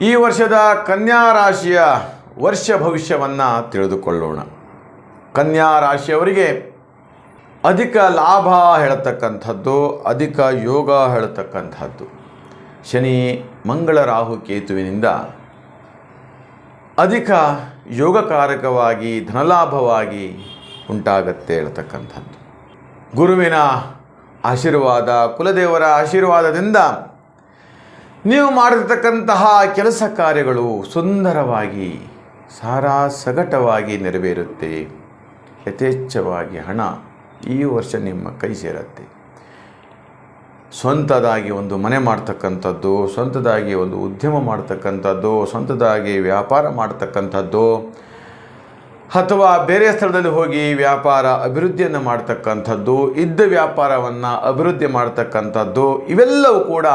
ಈ ವರ್ಷದ ಕನ್ಯಾ ರಾಶಿಯ ವರ್ಷ ಭವಿಷ್ಯವನ್ನು ತಿಳಿದುಕೊಳ್ಳೋಣ. ಕನ್ಯಾ ರಾಶಿಯವರಿಗೆ ಅಧಿಕ ಲಾಭ ಹೇಳತಕ್ಕಂಥದ್ದು, ಅಧಿಕ ಯೋಗ ಹೇಳತಕ್ಕಂಥದ್ದು. ಶನಿ, ಮಂಗಳ ರಾಹು ಕೇತುವಿನಿಂದ ಅಧಿಕ ಯೋಗಕಾರಕವಾಗಿ, ಧನಲಾಭವಾಗಿ ಉಂಟಾಗತ್ತೆ ಹೇಳ್ತಕ್ಕಂಥದ್ದು. ಗುರುವಿನ ಆಶೀರ್ವಾದ, ಕುಲದೇವರ ಆಶೀರ್ವಾದದಿಂದ ನೀವು ಮಾಡಿರ್ತಕ್ಕಂತಹ ಕೆಲಸ ಕಾರ್ಯಗಳು ಸುಂದರವಾಗಿ, ಸಾರಾ ಸಗಟವಾಗಿ ನೆರವೇರುತ್ತೆ. ಯಥೇಚ್ಛವಾಗಿ ಹಣ ಈ ವರ್ಷ ನಿಮ್ಮ ಕೈ ಸೇರುತ್ತೆ. ಸ್ವಂತದಾಗಿ ಒಂದು ಮನೆ ಮಾಡ್ತಕ್ಕಂಥದ್ದು, ಸ್ವಂತದಾಗಿ ಒಂದು ಉದ್ಯಮ ಮಾಡ್ತಕ್ಕಂಥದ್ದು, ಸ್ವಂತದಾಗಿ ವ್ಯಾಪಾರ ಮಾಡ್ತಕ್ಕಂಥದ್ದು, ಅಥವಾ ಬೇರೆ ಸ್ಥಳದಲ್ಲಿ ಹೋಗಿ ವ್ಯಾಪಾರ ಅಭಿವೃದ್ಧಿಯನ್ನು ಮಾಡ್ತಕ್ಕಂಥದ್ದು, ಇದ್ದ ವ್ಯಾಪಾರವನ್ನು ಅಭಿವೃದ್ಧಿ ಮಾಡ್ತಕ್ಕಂಥದ್ದು, ಇವೆಲ್ಲವೂ ಕೂಡ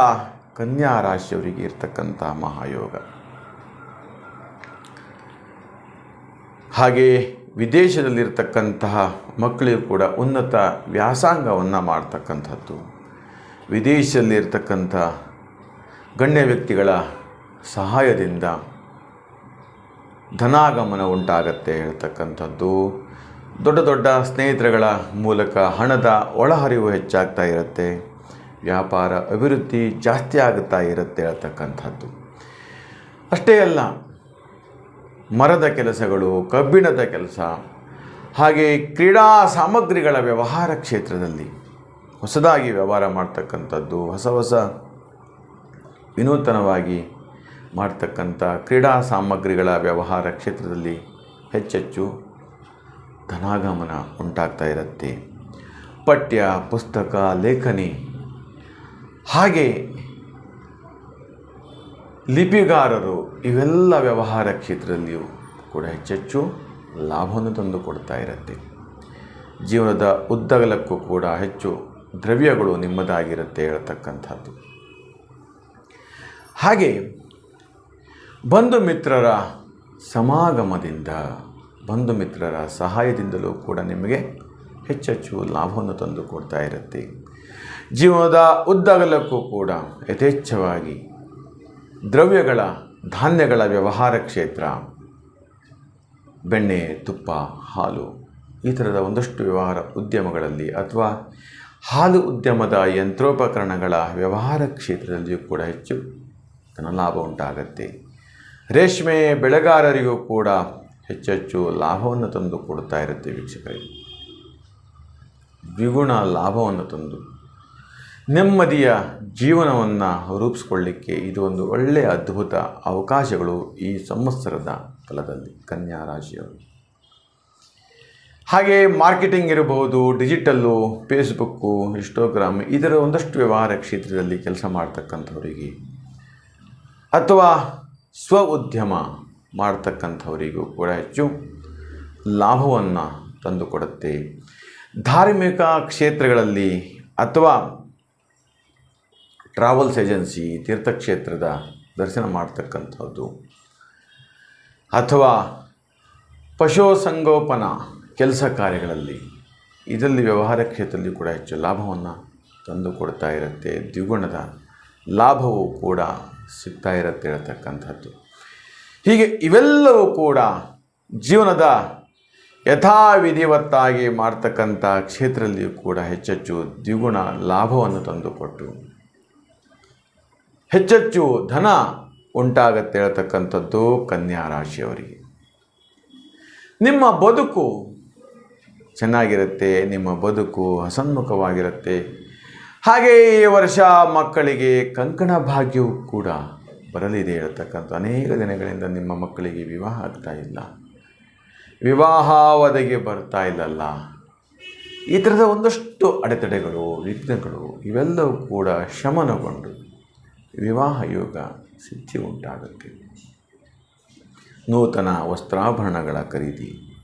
ಕನ್ಯಾ ರಾಶಿಯವರಿಗೆ ಇರ್ತಕ್ಕಂಥ ಮಹಾಯೋಗ. ಹಾಗೆ ವಿದೇಶದಲ್ಲಿರ್ತಕ್ಕಂತಹ ಮಕ್ಕಳಿಗೂ ಕೂಡ ಉನ್ನತ ವ್ಯಾಸಂಗವನ್ನು ಮಾಡ್ತಕ್ಕಂಥದ್ದು. ವಿದೇಶದಲ್ಲಿರ್ತಕ್ಕಂಥ ಗಣ್ಯ ವ್ಯಕ್ತಿಗಳ ಸಹಾಯದಿಂದ ಧನಾಗಮನ ಉಂಟಾಗತ್ತೆ ಹೇಳ್ತಕ್ಕಂಥದ್ದು. ದೊಡ್ಡ ದೊಡ್ಡ ಸ್ನೇಹಿತರುಗಳ ಮೂಲಕ ಹಣದ ಒಳಹರಿವು ಹೆಚ್ಚಾಗ್ತಾ ಇರುತ್ತೆ. ವ್ಯಾಪಾರ ಅಭಿವೃದ್ಧಿ ಜಾಸ್ತಿ ಆಗುತ್ತಾ ಇರುತ್ತೆ ಹೇಳ್ತಕ್ಕಂಥದ್ದು. ಅಷ್ಟೇ ಅಲ್ಲ, ಮರದ ಕೆಲಸಗಳು, ಕಬ್ಬಿಣದ ಕೆಲಸ, ಹಾಗೆ ಕ್ರೀಡಾ ಸಾಮಗ್ರಿಗಳ ವ್ಯವಹಾರ ಕ್ಷೇತ್ರದಲ್ಲಿ ಹೊಸದಾಗಿ ವ್ಯವಹಾರ ಮಾಡ್ತಕ್ಕಂಥದ್ದು, ಹೊಸ ಹೊಸ ವಿನೂತನವಾಗಿ ಮಾಡ್ತಕ್ಕಂಥ ಕ್ರೀಡಾ ಸಾಮಗ್ರಿಗಳ ವ್ಯವಹಾರ ಕ್ಷೇತ್ರದಲ್ಲಿ ಹೆಚ್ಚೆಚ್ಚು ಧನಾಗಮನ ಉಂಟಾಗ್ತಾ ಇರುತ್ತೆ. ಪಠ್ಯ, ಪುಸ್ತಕ, ಲೇಖನಿ ಹಾಗೆ ಲಿಪಿಗಾರರು ಇವೆಲ್ಲ ವ್ಯವಹಾರ ಕ್ಷೇತ್ರದಲ್ಲಿಯೂ ಕೂಡ ಹೆಚ್ಚೆಚ್ಚು ಲಾಭವನ್ನು ತಂದು ಕೊಡ್ತಾ ಇರುತ್ತೆ. ಜೀವನದ ಉದ್ದಗಲಕ್ಕೂ ಕೂಡ ಹೆಚ್ಚು ದ್ರವ್ಯಗಳು ನಿಮ್ಮದಾಗಿರುತ್ತೆ ಹೇಳ್ತಕ್ಕಂಥದ್ದು. ಹಾಗೆ ಬಂಧು ಮಿತ್ರರ ಸಮಾಗಮದಿಂದ ಬಂಧು ಮಿತ್ರರ ಸಹಾಯದಿಂದಲೂ ಕೂಡ ನಿಮಗೆ ಹೆಚ್ಚೆಚ್ಚು ಲಾಭವನ್ನು ತಂದು ಕೊಡ್ತಾ ಇರುತ್ತೆ. ಜೀವನದ ಉದ್ದಗಲಕ್ಕೂ ಕೂಡ ಯಥೇಚ್ಛವಾಗಿ ದ್ರವ್ಯಗಳ, ಧಾನ್ಯಗಳ ವ್ಯವಹಾರ ಕ್ಷೇತ್ರ, ಬೆಣ್ಣೆ, ತುಪ್ಪ, ಹಾಲು ಈ ಥರದ ಒಂದಷ್ಟು ವ್ಯವಹಾರ ಉದ್ಯಮಗಳಲ್ಲಿ ಅಥವಾ ಹಾಲು ಉದ್ಯಮದ ಯಂತ್ರೋಪಕರಣಗಳ ವ್ಯವಹಾರ ಕ್ಷೇತ್ರದಲ್ಲಿಯೂ ಕೂಡ ಹೆಚ್ಚು ಧನಲಾಭ ಉಂಟಾಗತ್ತೆ. ರೇಷ್ಮೆ ಬೆಳೆಗಾರರಿಗೂ ಕೂಡ ಹೆಚ್ಚೆಚ್ಚು ಲಾಭವನ್ನು ತಂದು ಕೊಡ್ತಾ ಇರುತ್ತೆ ವೀಕ್ಷಕರಿಗೆ ದ್ವಿಗುಣ ಲಾಭವನ್ನು ತಂದು ನೆಮ್ಮದಿಯ ಜೀವನವನ್ನು ರೂಪಿಸ್ಕೊಳ್ಳಿಕ್ಕೆ ಇದು ಒಂದು ಒಳ್ಳೆಯ ಅದ್ಭುತ ಅವಕಾಶಗಳು ಈ ಸಂವತ್ಸರದ ಫಲದಲ್ಲಿ ಕನ್ಯಾ ರಾಶಿಯವರು. ಹಾಗೆ ಮಾರ್ಕೆಟಿಂಗ್ ಇರಬಹುದು, ಡಿಜಿಟಲ್ಲು, ಫೇಸ್ಬುಕ್ಕು, ಇನ್ಸ್ಟೋಗ್ರಾಮ್, ಇದರ ಒಂದಷ್ಟು ವ್ಯವಹಾರ ಕ್ಷೇತ್ರದಲ್ಲಿ ಕೆಲಸ ಮಾಡ್ತಕ್ಕಂಥವರಿಗೆ ಅಥವಾ ಸ್ವ ಉದ್ಯಮ ಮಾಡ್ತಕ್ಕಂಥವರಿಗೂ ಕೂಡ ಹೆಚ್ಚು ಲಾಭವನ್ನು ತಂದುಕೊಡುತ್ತೆ. ಧಾರ್ಮಿಕ ಕ್ಷೇತ್ರಗಳಲ್ಲಿ ಅಥವಾ ಟ್ರಾವೆಲ್ಸ್ ಏಜೆನ್ಸಿ ತೀರ್ಥಕ್ಷೇತ್ರದ ದರ್ಶನ ಮಾಡ್ತಕ್ಕಂಥದ್ದು. ಅಥವಾ ಪಶುಸಂಗೋಪನಾ ಕೆಲಸ ಕಾರ್ಯಗಳಲ್ಲಿ ಇದರಲ್ಲಿ ವ್ಯವಹಾರ ಕ್ಷೇತ್ರದಲ್ಲಿ ಕೂಡ ಹೆಚ್ಚು ಲಾಭವನ್ನು ತಂದು ಕೊಡ್ತಾ ಇರುತ್ತೆ. ದ್ವಿಗುಣದ ಲಾಭವೂ ಕೂಡ ಸಿಗ್ತಾ ಇರುತ್ತೆ ಹೇಳ್ತಕ್ಕಂಥದ್ದು. ಹೀಗೆ ಇವೆಲ್ಲವೂ ಕೂಡ ಜೀವನದ ಯಥಾವಿಧಿವತ್ತಾಗಿ ಮಾಡ್ತಕ್ಕಂಥ ಕ್ಷೇತ್ರದಲ್ಲಿಯೂ ಕೂಡ ಹೆಚ್ಚೆಚ್ಚು ದ್ವಿಗುಣ ಲಾಭವನ್ನು ತಂದುಕೊಟ್ಟು ಹೆಚ್ಚೆಚ್ಚು ಧನ ಉಂಟಾಗತ್ತೆ ಹೇಳ್ತಕ್ಕಂಥದ್ದು ಕನ್ಯಾ ರಾಶಿಯವರಿಗೆ. ನಿಮ್ಮ ಬದುಕು ಚೆನ್ನಾಗಿರುತ್ತೆ, ನಿಮ್ಮ ಬದುಕು ಹಸನ್ಮುಖವಾಗಿರುತ್ತೆ ಹಾಗೆ ಈ ವರ್ಷ ಮಕ್ಕಳಿಗೆ ಕಂಕಣ ಭಾಗ್ಯವು ಕೂಡ ಬರಲಿದೆ ಹೇಳ್ತಕ್ಕಂಥ ಅನೇಕ ದಿನಗಳಿಂದ ನಿಮ್ಮ ಮಕ್ಕಳಿಗೆ ವಿವಾಹ ಆಗ್ತಾ ಇಲ್ಲ. ವಿವಾಹ ಒದಗಿ ಬರ್ತಾ ಇಲ್ಲಲ್ಲ. ಈ ಥರದ ಒಂದಷ್ಟು ಅಡೆತಡೆಗಳು, ವಿಘ್ನಗಳು ಇವೆಲ್ಲವೂ ಕೂಡ ಶಮನಗೊಂಡು ವಿವಾಹ ಯೋಗ ಸಿದ್ಧಿ ಉಂಟಾಗುತ್ತೆ ನೂತನ ವಸ್ತ್ರಾಭರಣಗಳ ಖರೀದಿ,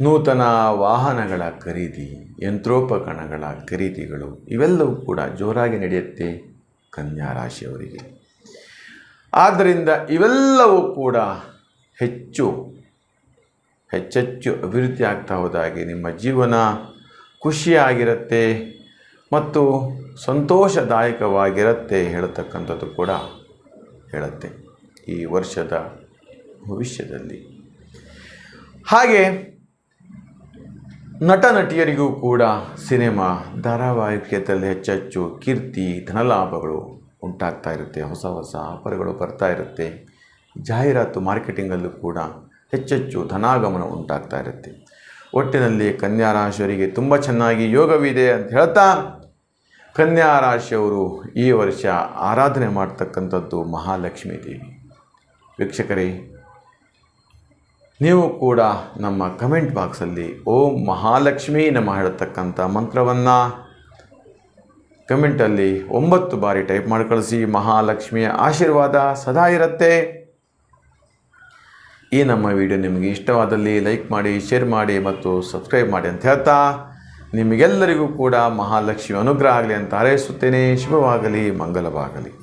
ನೂತನ ವಾಹನಗಳ ಖರೀದಿ, ಯಂತ್ರೋಪಕರಣಗಳ ಖರೀದಿಗಳು ಇವೆಲ್ಲವೂ ಕೂಡ ಜೋರಾಗಿ ನಡೆಯುತ್ತೆ ಕನ್ಯಾ ರಾಶಿಯವರಿಗೆ. ಆದ್ದರಿಂದ ಇವೆಲ್ಲವೂ ಕೂಡ ಹೆಚ್ಚು, ಹೆಚ್ಚೆಚ್ಚು ಅಭಿವೃದ್ಧಿ ಆಗ್ತಾ ಹೋದಾಗೆ ನಿಮ್ಮ ಜೀವನ ಖುಷಿಯಾಗಿರುತ್ತೆ ಮತ್ತು ಸಂತೋಷದಾಯಕವಾಗಿರುತ್ತೆ ಹೇಳತಕ್ಕಂಥದ್ದು ಕೂಡ ಹೇಳುತ್ತೆ ಈ ವರ್ಷದ ಭವಿಷ್ಯದಲ್ಲಿ. ಹಾಗೆ ನಟ ನಟಿಯರಿಗೂ ಕೂಡ ಸಿನಿಮಾ ಧಾರಾವಾಹಿ ಕ್ಷೇತ್ರದಲ್ಲಿ ಹೆಚ್ಚೆಚ್ಚು ಕೀರ್ತಿ, ಧನಲಾಭಗಳು ಉಂಟಾಗ್ತಾ ಇರುತ್ತೆ, ಹೊಸ ಹೊಸ ಆಫರ್ಗಳು ಬರ್ತಾ ಇರುತ್ತೆ. ಜಾಹೀರಾತು ಮಾರ್ಕೆಟಿಂಗಲ್ಲೂ ಕೂಡ ಹೆಚ್ಚೆಚ್ಚು ಧನಾಗಮನ ಉಂಟಾಗ್ತಾ ಇರುತ್ತೆ. ಒಟ್ಟಿನಲ್ಲಿ ಕನ್ಯಾರಾಶರಿಗೆ ತುಂಬ ಚೆನ್ನಾಗಿ ಯೋಗವಿದೆ ಅಂತ ಹೇಳ್ತಾ ಕನ್ಯಾ ರಾಶಿಯವರು ಈ ವರ್ಷ ಆರಾಧನೆ ಮಾಡ್ತಕ್ಕಂಥದ್ದು ಮಹಾಲಕ್ಷ್ಮೀ ದೇವಿ. ವೀಕ್ಷಕರೇ, ನೀವು ಕೂಡ ನಮ್ಮ ಕಮೆಂಟ್ ಬಾಕ್ಸಲ್ಲಿ ಓಂ ಮಹಾಲಕ್ಷ್ಮಿ ನಮ್ಮ ಹೇಳತಕ್ಕಂಥ ಮಂತ್ರವನ್ನು ಕಮೆಂಟಲ್ಲಿ ಒಂಬತ್ತು ಬಾರಿ ಟೈಪ್ ಮಾಡಿ ಕಳಿಸಿ. ಮಹಾಲಕ್ಷ್ಮಿಯ ಆಶೀರ್ವಾದ ಸದಾ ಇರುತ್ತೆ. ಈ ನಮ್ಮ ವಿಡಿಯೋ ನಿಮಗೆ ಇಷ್ಟವಾದಲ್ಲಿ ಲೈಕ್ ಮಾಡಿ, ಶೇರ್ ಮಾಡಿ ಮತ್ತು ಸಬ್ಸ್ಕ್ರೈಬ್ ಮಾಡಿ ಅಂತ ಹೇಳ್ತಾ ನಿಮಗೆಲ್ಲರಿಗೂ ಕೂಡ ಮಹಾಲಕ್ಷ್ಮಿ ಅನುಗ್ರಹ ಆಗಲಿ ಅಂತ ಹಾರೈಸುತ್ತೇನೆ. ಶುಭವಾಗಲಿ ಮಂಗಲವಾಗಲಿ.